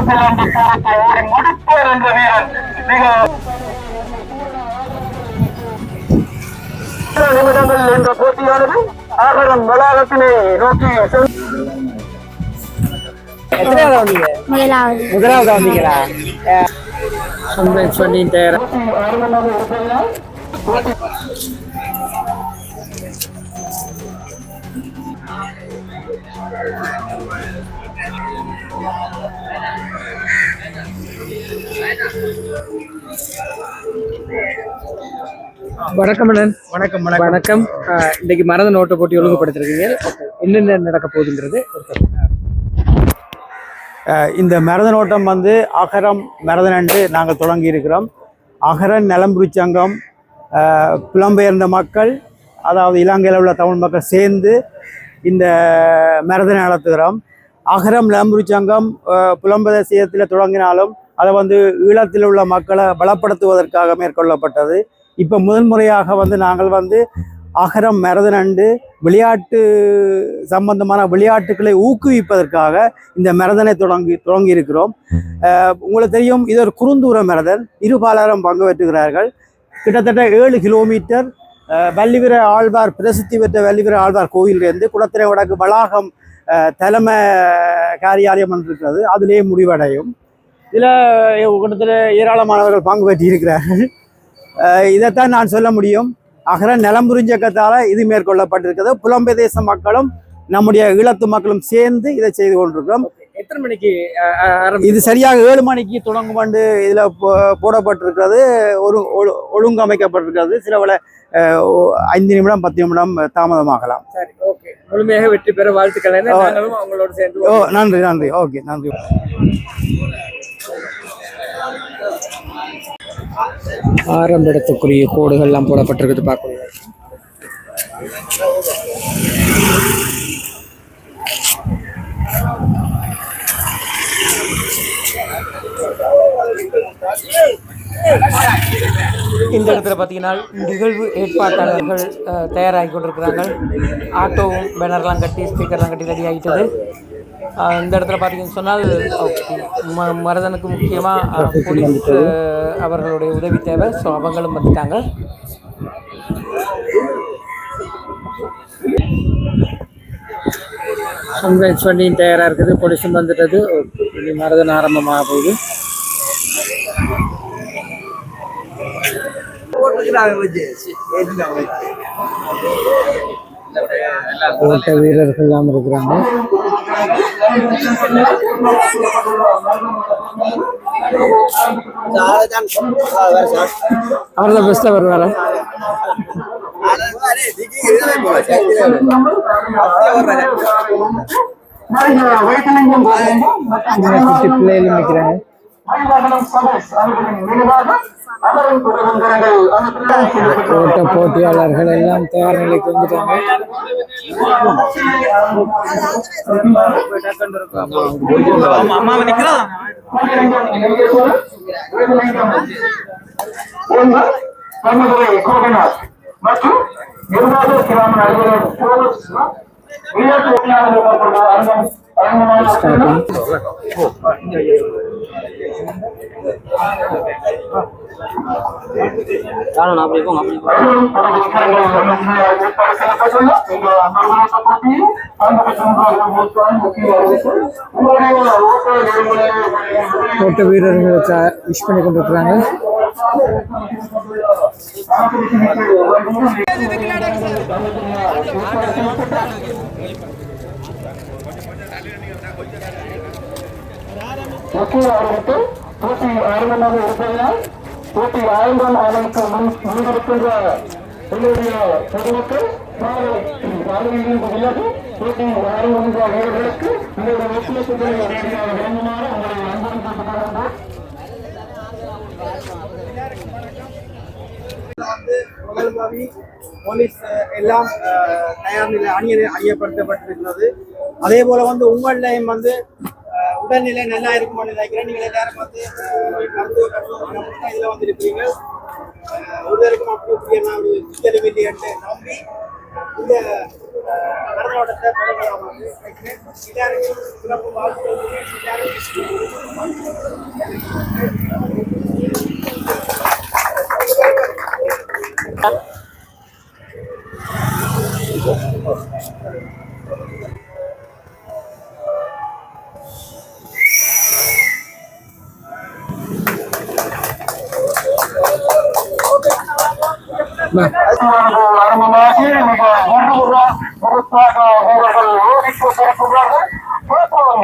New Zealand போருக்கு ஓடி முடிப்பார் என்ற வீரர் மிக சில நிமிடங்கள் இந்த போட்டியானது ஆகரம் வளாகத்தினை நோக்கி சென்று எத்தனாவது வந்தீங்க முதலாவது முதலாவது வந்தீங்களா சன்ரைஸ் வணக்கம் அண்ணன். வணக்கம் வணக்கம். இன்னைக்கு மரத நோட்டை போட்டி ஒழுங்குபடுத்திருக்கீங்க. என்னென்ன நடக்க போகுதுங்கிறது இந்த மரதனோட்டம் வந்து அகரம் மரதனண்டு நாங்கள் தொடங்கி இருக்கிறோம். அகரன் நலம்புரி சங்கம் அஹ், புலம்பெயர்ந்த மக்கள் அதாவது இலங்கையில் உள்ள தமிழ் மக்கள் சேர்ந்து இந்த மரதனை நடத்துகிறோம். அகரம் நலம்புரி சங்கம் அஹ், புலம்பெயர் தேசியத்தில் தொடங்கினாலும் அதை வந்து ஈழத்தில் உள்ள மக்களை பலப்படுத்துவதற்காக மேற்கொள்ளப்பட்டது. இப்போ முதன்முறையாக வந்து நாங்கள் வந்து அகரம் மரதனண்டு விளையாட்டு சம்பந்தமான விளையாட்டுகளை ஊக்குவிப்பதற்காக இந்த மரதனை தொடங்கி தொடங்கி இருக்கிறோம் உங்களுக்கு தெரியும் இது ஒரு குறுந்தூர மரதன். இருபாலரும் பங்கு பெற்றுகிறார்கள். கிட்டத்தட்ட ஏழு கிலோமீட்டர் வள்ளிவிர ஆழ்வார் பிரசித்தி பெற்ற வள்ளிவிர ஆழ்வார் கோயிலிருந்து குளத்திரை வடக்கு வளாகம் தலைமை காரியாலயம் இருக்கிறது அதிலே முடிவடையும். இதில் கிட்டத்தட்ட ஏராளமானவர்கள் பங்கு பெற்றிருக்கிறார்கள். இதைத்தான் நான் சொல்ல முடியும். அகர நிலம்புரிஞ்சக்கத்தால் இது மேற்கொள்ளப்பட்டிருக்கிறது. புலம்பெயர் தேச மக்களும் நம்முடைய ஈழத்து மக்களும் சேர்ந்து இதை செய்து கொண்டிருக்கிறோம். எத்தனை மணிக்கு இது சரியாக ஏழு மணிக்கு தொடங்கும் ஆண்டு இதில் போடப்பட்டிருக்கிறது. ஒரு ஒழு- ஒழுங்கமைக்கப்பட்டிருக்கிறது. சில பல ஐந்து நிமிடம் பத்து நிமிடம் தாமதமாகலாம். சரி ஓகே. முழுமையாக வெற்றி பெற வாழ்த்துக்கள். ஓ நன்றி நன்றி. ஓகே நன்றி. ஆரம்பிடத்துக்குரிய கோடுகள்லாம் போடப்பட்டிருக்குது பார்க்கணும். இந்த இடத்துல பார்த்தீங்கன்னா நிகழ்வு ஏற்பாட்டாளர்கள் தயாராகி கொண்டிருக்கிறார்கள். ஆட்டோவும் பேனர்லாம் கட்டி ஸ்பீக்கர்லாம் கட்டி ரெடி ஆகிட்டது. இந்த இடத்துல பார்த்தீங்கன்னு சொன்னால் ம மரதனுக்கு முக்கியமாக போலீஸ் அவர்களுடைய உதவி தேவை. ஸோ அவங்களும் வந்துட்டாங்க. சன்ரைஸ் பண்ணி தயாராக இருக்குது. போலீஸும் வந்துட்டது. இனி மரதன் ஆரம்பமாக போகுது. ஓட்ட வீரர்கள் எல்லாம் இருக்கிறாங்க. அவர் தான் பெஸ்ட்டாக வருவாரா? பிள்ளைகளும் நிற்கிறாங்க ஓட்ட போட்டியாளர்கள் எல்லாம் தயார் நிலைக்கு வந்துட்டாங்க மற்றும் நிர்வாக கிராம அலுவலர் போலீஸ் விளையாட்டு போட்டியாளர்கள் மேற்கொண்ட அரங்கம் அரங்கமான ஓட்ட வீரர்கள் விஷ் பண்ணி கொண்டிருக்கிறாங்க. முக்கிய அறிவிப்பு போட்டி ஆரம்பமாக இருப்பதனால் போட்டி ஆரம்பம் ஆவதற்கு முன் முன்னிருக்கின்ற என்னுடைய பொதுமக்கள் பார்வையிலிருந்து விலகி போட்டி ஆரம்பமாக வீரர்களுக்கு உங்களுடைய ஒத்துழைப்புகளை வழங்குமாறு உங்களை அன்புடன் கேட்டுக்கொள்கின்றோம். வந்து புகழ்பவி போலீஸ் எல்லாம் தயார் நிலை அணிய அணியப்படுத்தப்பட்டிருக்கிறது. அதே போல வந்து உங்களையும் வந்து உடல்நிலை நல்லா இருக்கும்னு நினைக்கிறேன் நீங்கள் எல்லாரும் வந்து மருத்துவ இதில் வந்து இருக்கிறீங்க ஒருவருக்கும் அப்படி ஒரு சிக்கலும் என்று நம்பி இந்த ஆரம்பமாகி மிக விறுவிறுப்பாக விறுவிறுப்பாக வீரர்கள் ஓடிக் கொண்டிருக்கிறார்கள் பார்ப்போம்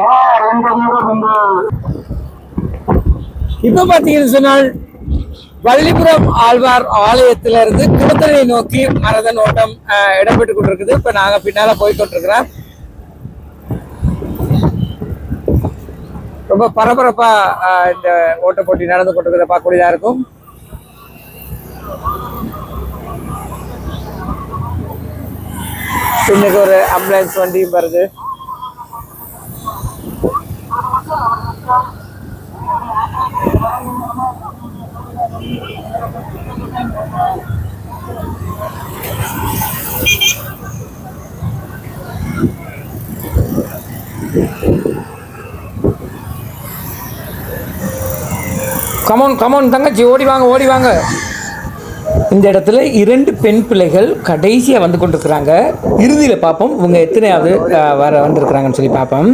யார் எந்த இப்போ பார்த்தீங்கன்னு சொன்னால் வள்ளிபுரம் ஆழ்வார் ஆலயத்திலிருந்து குளத்தனை நோக்கி மரதன் ஓட்டம் இடம்பெற்று கொண்டிருக்குது. இப்போ நாங்கள் பின்னால போய் கொண்டிருக்கிறோம். ரொம்ப பரபரப்பா இந்த ஓட்ட போட்டி நடந்து கொண்டிருக்கிறத பார்க்கக்கூடியதா இருக்கும். பின்னுக்கு ஒரு ஆம்புலன்ஸ் வண்டியும் வருது கமோன் கமோன் தங்கச்சி ஓடி வாங்க ஓடி வாங்க. இந்த இடத்துல இரண்டு பெண் பிள்ளைகள் கடைசியாக வந்து கொண்டிருக்கிறாங்க. இறுதியில் பார்ப்போம் இவங்க எத்தனையாவது வர வந்திருக்கிறாங்கன்னு சொல்லி பார்ப்போம்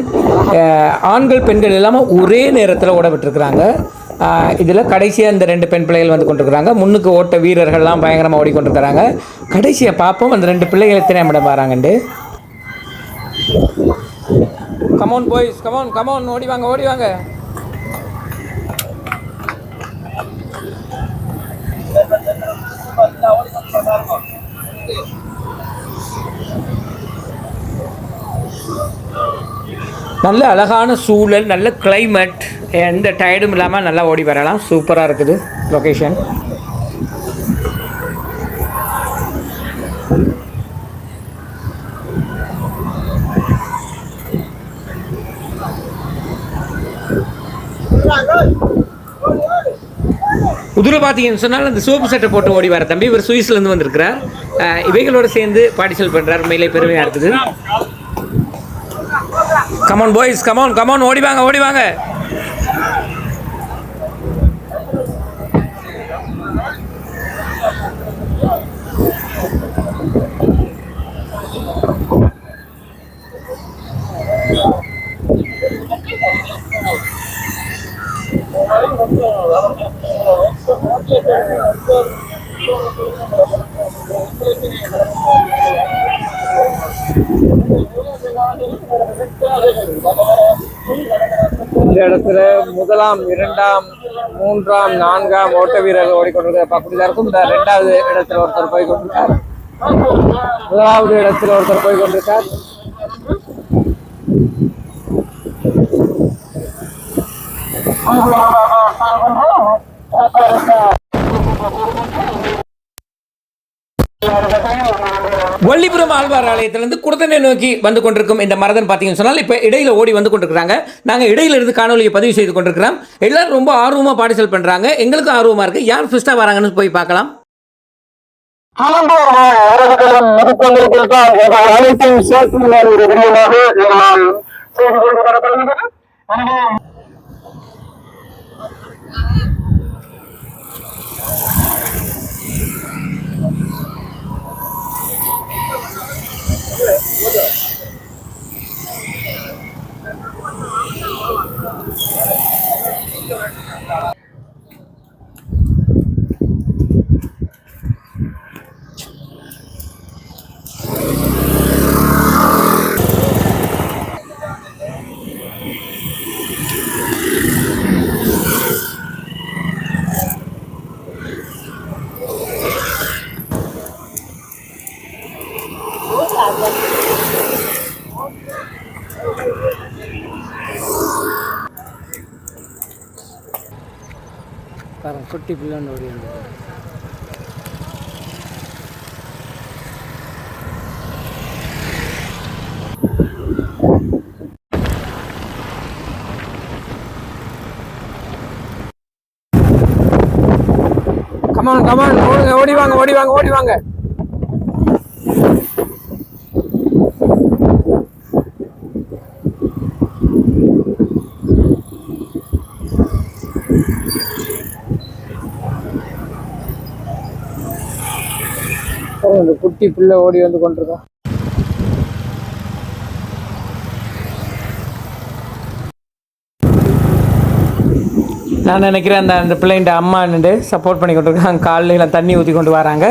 ஆண்கள் பெண்கள் எல்லாமே ஒரே நேரத்தில் ஓட விட்டுருக்குறாங்க. இதில் கடைசியாக இந்த ரெண்டு பெண் பிள்ளைகள் வந்து கொண்டிருக்கிறாங்க. முன்னுக்கு ஓட்ட வீரர்கள்லாம் பயங்கரமாக ஓடிக்கொண்டிருக்கிறாங்க. கடைசியாக பார்ப்போம் அந்த ரெண்டு பிள்ளைகள் எத்தனை இடம் வராங்கண்டு come on boys come on come on ஓடி வாங்க ஓடி வாங்க. நல்ல அழகான சூழல் நல்ல கிளைமேட் எந்த டயர்டும் இல்லாமல் நல்லா ஓடி வரலாம். சூப்பராக இருக்குது லொக்கேஷன் குதிரை பார்த்தீங்கன்னு சொன்னால் அந்த சோப்பு சட்டை போட்டு ஓடி வர தம்பி. இவர் சுவிஸ்லேருந்து வந்திருக்கிறார். இவைகளோடு சேர்ந்து பார்ட்டிசிபேட் பண்ணுறார் மேலே பெருமையாக இருக்குது கமான் பாய்ஸ் கமான் கமான் ஓடி வாங்க ஓடி வாங்க. இந்த இடத்துல முதலாம் இரண்டாம் மூன்றாம் நான்காம் ஓட்ட வீரர்கள் ஓடிக்கொண்டிருக்கிற பக்கத்தில் இருக்கும் இந்த ரெண்டாவது இடத்துல ஒருத்தர் போய் கொண்டிருக்கார் முதலாவது இடத்துல ஒருத்தர் போய் கொண்டிருக்கார் வள்ளிபுரம் ஆழ்வார் ஆலயத்திலிருந்து குடத்தனை நோக்கி வந்து கொண்டிருக்கும் இந்த மரதன் பார்த்தீங்கன்னு சொன்னால் இப்போ இடையில் ஓடி வந்து கொண்டிருக்கிறாங்க. நாங்கள் இடையில இருந்து காணொலியை பதிவு செய்து கொண்டிருக்கிறோம். எல்லாரும் ரொம்ப ஆர்வமாக பார்ட்டிசிபேட் பண்ணுறாங்க எங்களுக்கும் ஆர்வமாக இருக்குது யார் ஃபஸ்ட்டாக வராங்கன்னு போய் பார்க்கலாம். சுமந்தோர்கள் Oh, வரப்படுகின்றது எனவே பிள்ளைன்னு ஓடி கமான் கமான் ஓடுங்க ஓடி வாங்க ஓடி வாங்க ஓடி வாங்க. இந்த பிள்ளை ஓடி வந்து கொண்டிருக்கோம். நான் நினைக்கிறேன் அந்த அந்த பிள்ளைண்ட அம்மா நின்று சப்போர்ட் பண்ணி கொண்டு இருக்காங்க காலையில் தண்ணி ஊற்றி கொண்டு வராங்க.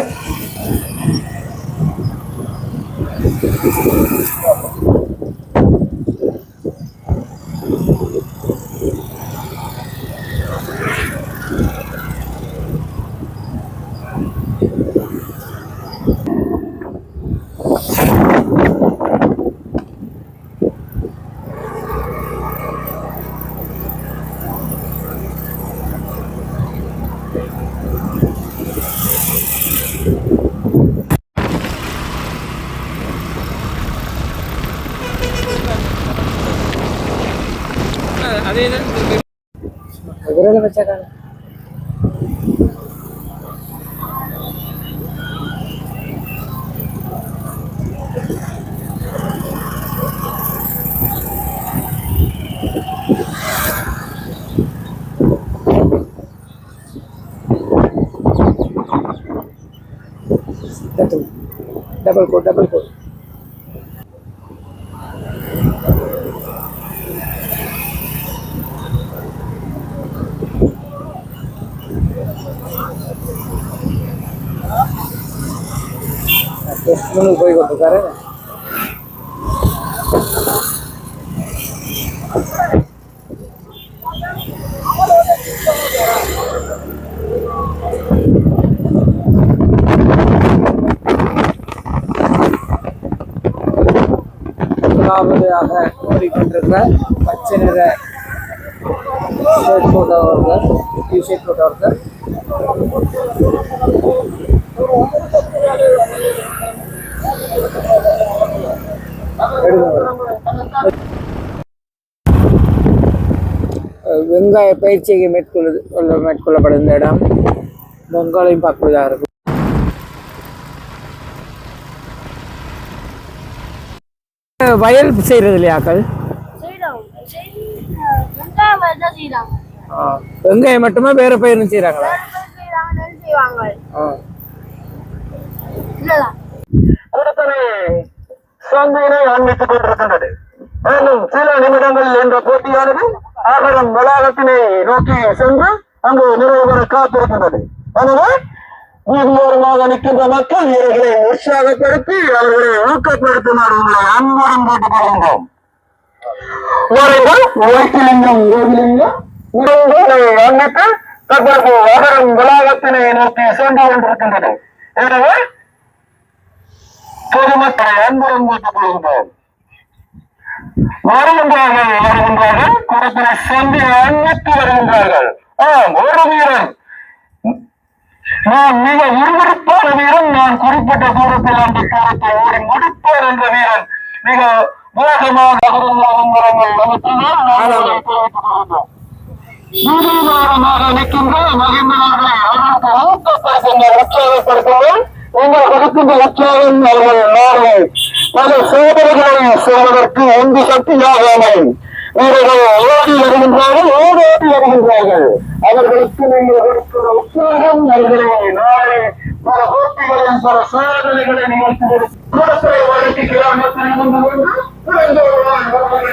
அதே தான் விரல வச்சாக்காங்க டபுள் கோட் டபுள் கோட் முன்னுக்கு போய் கொண்டிருக்காரு முதலாவதாக ஓடிக்கொண்டிருக்கிற பச்சை நிற ஷர்ட் போட்டவர்கள் டிஷர்ட் போட்டவர்கள் வெங்காய பயிற்சியை மேற்கொள்ளுது கொள்ள- மேற்கொள்ளப்படும் இந்த இடம். வெங்காயம் பார்க்கக்கூடியதாக இருக்கும் வயல் செய்கிறது இல்லையாக்கள் வெங்காயம் மட்டுமே வேற பயிரும் செய்கிறாங்களா செய்யறாங்க நெல் செய்வாங்க. இல்லதான் சந்தையினை ஆரம்பித்துக் கொண்டிருக்கின்றது. மேலும் சில நிமிடங்களில் என்ற போட்டியானது ஆகரம் வளாகத்தினை நோக்கி சென்று அங்கு நிறைவு பெற காத்திருக்கின்றது. எனவே வீதியோரமாக நிற்கின்ற மக்கள் இவர்களை உற்சாகப்படுத்தி அவர்களை ஊக்கப்படுத்துமாறு உங்களை அன்புடன் கேட்டுக் கொள்கின்றோம் வைத்திலிங்கம் கோவிலிங்கம் உங்களை ஆரம்பித்து தற்போது ஆகரம் வளாகத்தினை நோக்கி சென்று கொண்டிருக்கின்றது. எனவே பொதுமக்களை அன்புடன் கேட்டுக் கொள்கின்றோம் வருகின்றார்கள் வருகின்றார்கள் குடத்தினை சந்தி அன்னித்து வருகின்றார்கள். ஆம் ஒரு வீரன். நான் மிக விறுவிறுப்பான வீரன் நான் குறிப்பிட்ட தூரத்தில் அந்த தூரத்தை ஓடி முடிப்பார் என்ற வீரன். மிக வேகமாக நிற்கின்ற மகிழ்ந்தவர்களை அவர்களுக்கு ஊக்கப்படுத்துங்க உற்சாகப்படுத்துங்கள் உங்கள் கொடுக்கின்ற உற்சாகம் அவர்கள் நாடுகள் பல சோதனைகளை செய்வதற்கு உந்து சக்தியாக அமையும். இவர்கள் ஓடி வருகின்றார்கள் ஓடோடி வருகின்றார்கள். அவர்களுக்கு நீங்கள் கொடுக்கிற உற்சாகம் அவர்களை நாளை பல போட்டிகளையும் பல சாதனைகளை நிகழ்த்துவது குடத்தை வழக்கு கிராமத்தில் இருந்து கொண்டு குழந்தைகளால் அவர்களை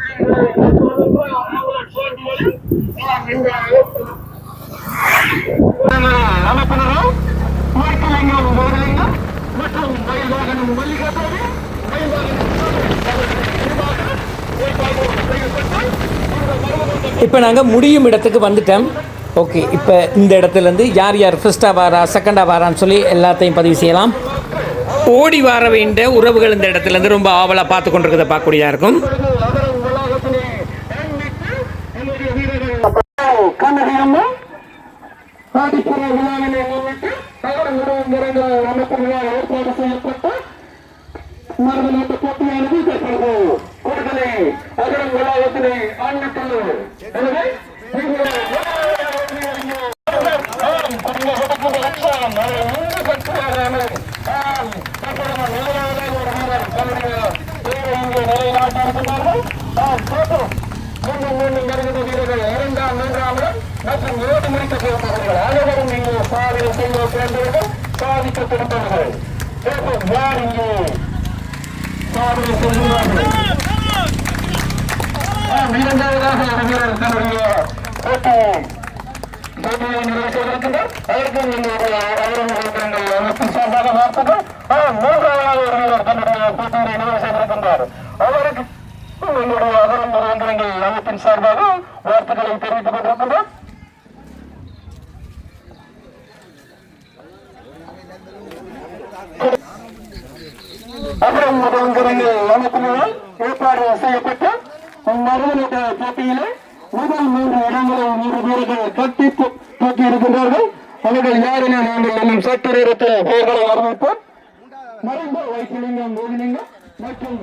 மற்றும் இப்போ நாங்கள் முடியும் இடத்துக்கு வந்துட்டோம். ஓகே இப்போ இந்த இடத்துலேருந்து யார் யார் ஃபஸ்ட்டாக வாரா செகண்டாக வாரான்னு சொல்லி எல்லாத்தையும் பதிவு செய்யலாம். ஓடி வர வேண்ட உறவுகள் இந்த இடத்துலேருந்து ரொம்ப ஆவலாக பார்த்து கொண்டிருக்கிறத பார்க்கக்கூடியதாக இருக்கும் ஆதரவு வளாகத்தினை அன்பித்து என்னுடைய வீரர்கள் கண்ணகி அம்மா ஆதிப்புற விழாவினை முன்னிட்டு நகரம் முருகங்க அமைப்பு ஏற்பாடு செய்யப்பட்ட மரபநாட்டு போட்டியானது தற்போது கூடுதலை அகரம் விழாவத்தினை ஆண்மிட்டுள்ளது எனவே இரண்டாம் மூன்றாம் இடம் மற்றும் ஏழு முடிக்க போகிறவர்கள் அனைவரும் இங்கே சாதனை செய்ய சேர்ந்தவர்கள் சாதிக்க யார் இங்கே? சாதனை செய்கிறார்கள் இரண்டாவதாக ஒரு வீரர் தன்னுடைய போட்டி. போட்டியை நிறைவு செய்திருக்கின்றார் அதற்கு எங்களுடைய அவரும் எங்கள் அமைப்பின் சார்பாக வாழ்த்துக்கள் மூன்றாவதாக ஒரு வீரர் தன்னுடைய போட்டியை நிறைவு செய்திருக்கின்றார். அவருக்கு எங்களுடைய அவரும் அமைப்பின் சார்பாக வார்த்தைகளை தெரிவித்துக் கொண்டிருக்கின்றோம். அப்புறம் முதல்வர்கள் அமைப்பினால் ஏற்பாடு செய்யப்பட்ட மருதநீட்ட போட்டியிலே முதல் மூன்று இடங்களை மூன்று வீரர்கள் கட்டி தூக்கி இருக்கின்றார்கள் அவர்கள் யாரென நாங்கள் இன்னும் சட்ட நேரத்தில் பெயர்களை அறிவிப்போம் மறைந்த வைத்திலிங்கம் கோவிலிங்கம் மற்றும்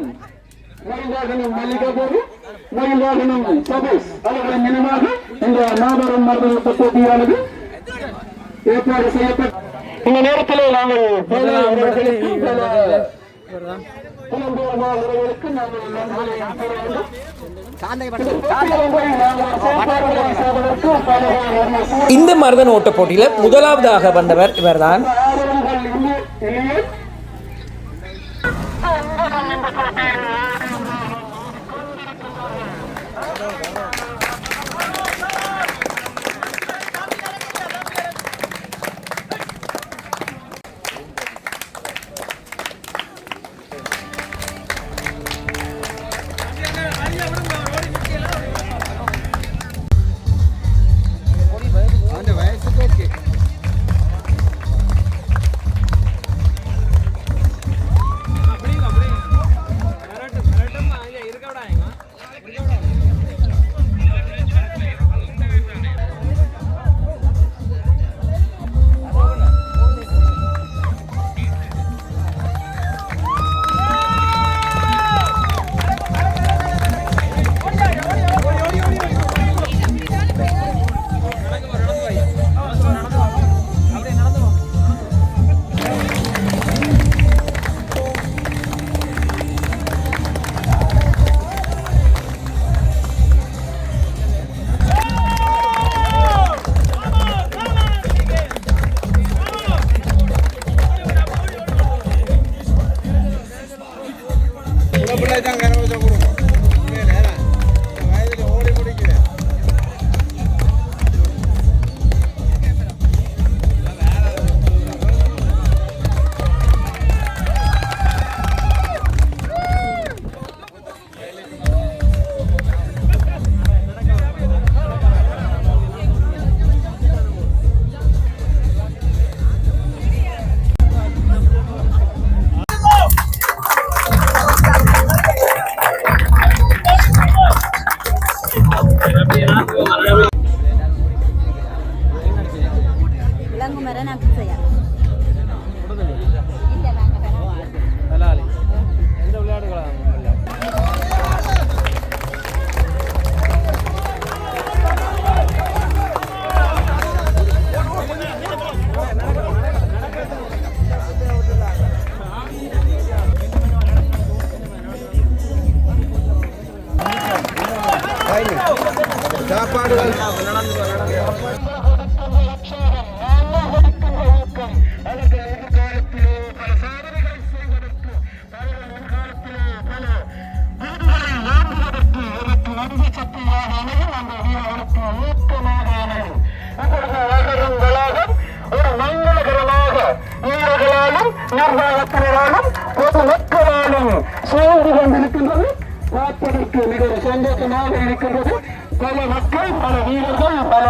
மயில்வாகனம் மல்லிகாபோதி மயில்வாகனம் சபேஷ் அவர்களின் நினைவாக இந்த மாபெரும் மருதநீட்ட போட்டியானது ஏற்பாடு செய்யப்பட்ட இந்த நேரத்திலே நாங்கள் இந்த மருதன் ஓட்ட போட்டியில் முதலாவதாக வந்தவர் இவர்தான். நீதி சக்தியாக அமையும் அந்த வீரர்களுக்கு ஊக்கமாக அமையும் ஒரு மங்களகரமாக வீரர்களாலும் நிர்வாகத்தினராலும் பொது மக்களாலும் சூழ்ந்து கொண்டிருக்கின்றது பார்ப்பதற்கு மிக சந்தோஷமாக இருக்கின்றது பல மக்கள் பல வீரர்கள் பல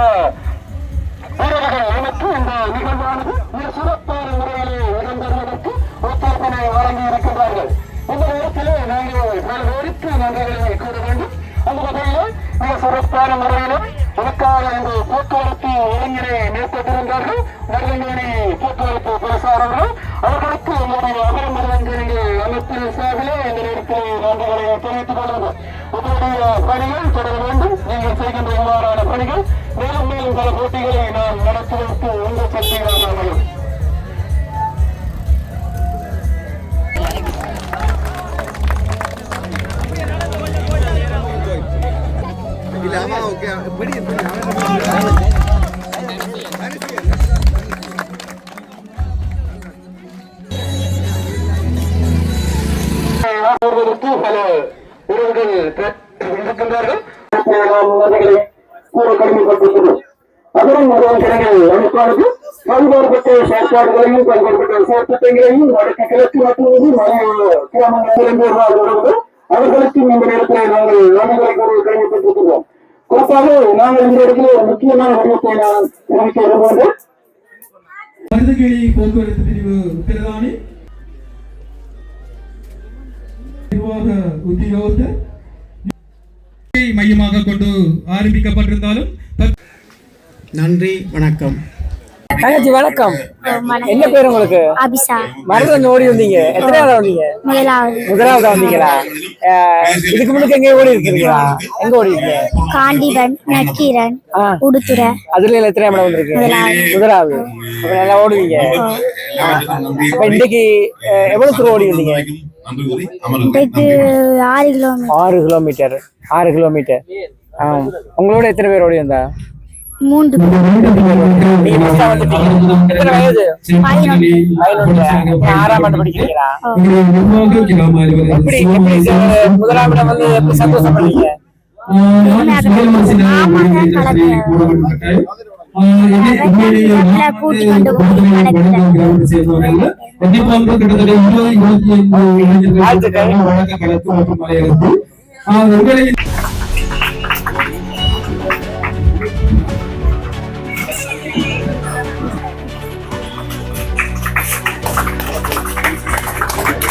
வீரர்கள் நமக்கு இந்த நிகழ்வானது மிக சிறப்பான முறையிலே இடம்பெறுவதற்கு ஒத்துழைப்பினை வழங்கி இருக்கின்றார்கள் இந்த நேரத்திலே நாங்கள் பல பேருக்கு நன்றிகளை கூற வேண்டும் அந்த வகையில் மிக சிறப்பான முறையிலும் அதற்காக இந்த போக்குவரத்து இளைஞரை மேற்கொண்டிருந்தார்கள். மருதங்கேணி போக்குவரத்து பிரசாரர்கள் அவர்களுக்கு நம்முடைய அகர மருதங்கேணி அமைப்பின் சார்பிலே இந்த நேரத்தில் நன்றிகளை தெரிவித்துக் கொள்கிறோம் உங்களுடைய பணிகள் தொடர வேண்டும். நீங்கள் செய்கின்ற இவ்வாறான பணிகள் மேலும் மேலும் பல போட்டிகளை நாம் நடத்துவோம் பல்வேறுபட்ட செயற்பாடுகளையும் பல்வேறுபட்ட செயற்திட்டங்களையும் வடக்கு கிழக்கு மற்றும் கிராமங்களிலிருந்து வருவார்கள் அவர்களுக்கு இந்த நேரத்தில் நாங்கள் நன்றிகளை கூற கடமைப்பட்டிருக்கிறோம் குறிப்பாக நாங்கள் இந்த இடத்துல ஒரு முக்கியமான விடயத்தை நான் தெரிவிக்க விரும்புகிறேன் மருதகிரி போக்குவரத்து பிரிவு பிரதானி நிர்வாக உத்தியோகத்தர் மையமாக கொண்டு ஆரம்பிக்கப்பட்டிருந்தாலும் நன்றி வணக்கம் வணக்கம் என்ன பேர் உங்களுக்கு? அபிஷா. மருதன் ஓடி வந்தீங்க. எத்தனையாவது வந்தீங்க? முதலாவது. முதலாவது வந்தீங்களா? இதுக்கு முன்னுக்கு எங்க ஓடி இருக்கீங்களா? எங்க ஓடி இருக்கீங்க? காண்டிவன் நக்கீரன். உடுத்துறை அதுல எத்தனை இடம் வந்திருக்கு? முதலாவது. நல்லா ஓடுவீங்க. இன்னைக்கு எவ்வளவு தூரம் ஓடி வந்தீங்க? ஆறு கிலோமீட்டர். ஆறு கிலோமீட்டர். ஆறு கிலோமீட்டர். உங்களோட எத்தனை பேர் ஓடி வந்தா? மூன்று நீங்க first ஆ வந்துட்டீங்க. எத்தனை வயது? பதினொன்று. ஆறாம் ஆண்டு படிக்கிறீங்களா? நிர்வாக கிராம அலுவலர் எப்படி? எப்படி சார்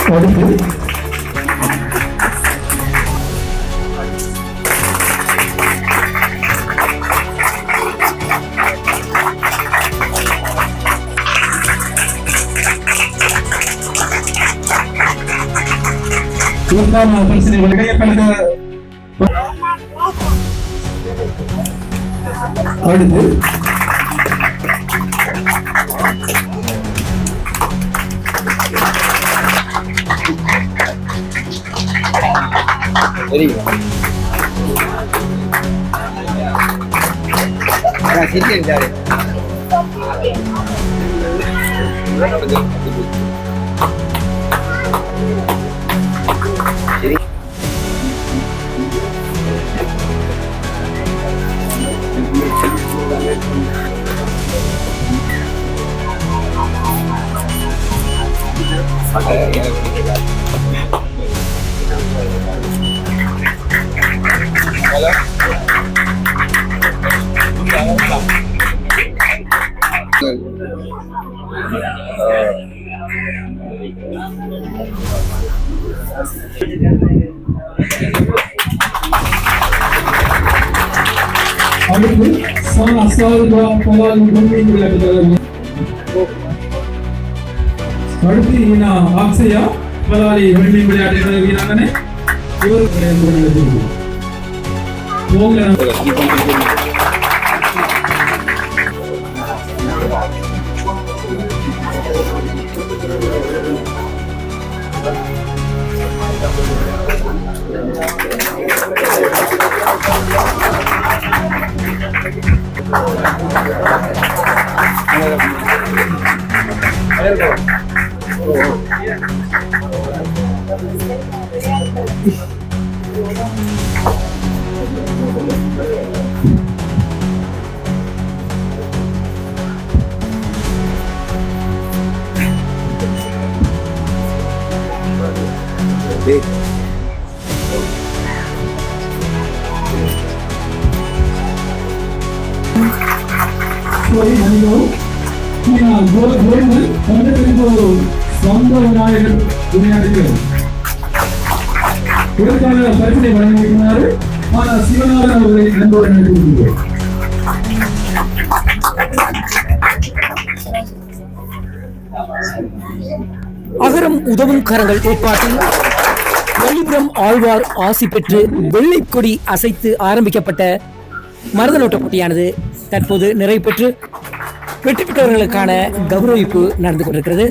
முதலாம் இடம் வந்து எப்படி சந்தோஷம் பண்ணீங்க கூட்டி கொண்டு போய் நடக்கிறேன். உங்களை பிரச்சனைகள் இடையப்பட்ட அடுத்து அடுத்து சான் அசாதுல்லா பலால் உண்மை விளையாட்டுகள் அடுத்து ஈனா ஆக்சையா பலாலி உண்மை விளையாட்டுகள் வீராங்கனை இவர் விளையாட்டு போகல போய் நாயகர் உரையாடுகிறார் கொடுத்தாளர் பரிசை வழங்கியிருக்கிறார். ஆனால் சிவநாதன் அவர்களை அன்போடு நடத்தியிருக்கிறார் அகரம் உதவும் கரங்கள் ஏற்பாட்டில் வள்ளிபுரம் ஆழ்வார் ஆசி பெற்று வெள்ளை கொடி அசைத்து ஆரம்பிக்கப்பட்ட மருத போட்டியானது தற்போது நிறைவு பெற்று வெற்றி பெற்றவர்களுக்கான கௌரவிப்பு நடந்து கொண்டிருக்கிறது.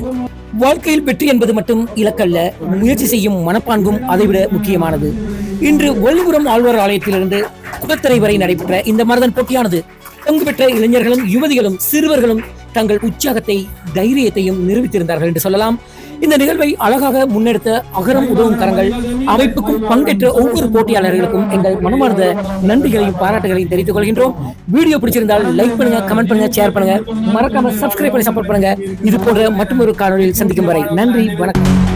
வாழ்க்கையில் வெற்றி என்பது மட்டும் இலக்கல்ல. முயற்சி செய்யும் மனப்பான்பும் அதைவிட முக்கியமானது. இன்று வள்ளிபுரம் ஆழ்வார் ஆலயத்திலிருந்து குடத்தரை வரை நடைபெற்ற இந்த மருதன் போட்டியானது பங்கு பெற்ற இளைஞர்களும் யுவதிகளும் சிறுவர்களும் தங்கள் உற்சாகத்தை தைரியத்தையும் நிரூபித்திருந்தார்கள் என்று சொல்லலாம். இந்த நிகழ்வை அழகாக முன்னெடுத்த அகரம் உதவும் கரங்கள் அமைப்புக்கும் பங்கேற்ற ஒவ்வொரு போட்டியாளர்களுக்கும் எங்கள் மனமார்ந்த நன்றிகளையும் பாராட்டுகளையும் தெரிவித்துக் கொள்கின்றோம். வீடியோ பிடிச்சிருந்தால் லைக் பண்ணுங்க கமெண்ட் பண்ணுங்க ஷேர் பண்ணுங்க. மறக்காம சப்ஸ்கிரைப் பண்ணி சப்போர்ட் பண்ணுங்க. இது போன்ற மற்றொரு காணொலியில் சந்திக்கும் வரை நன்றி வணக்கம்.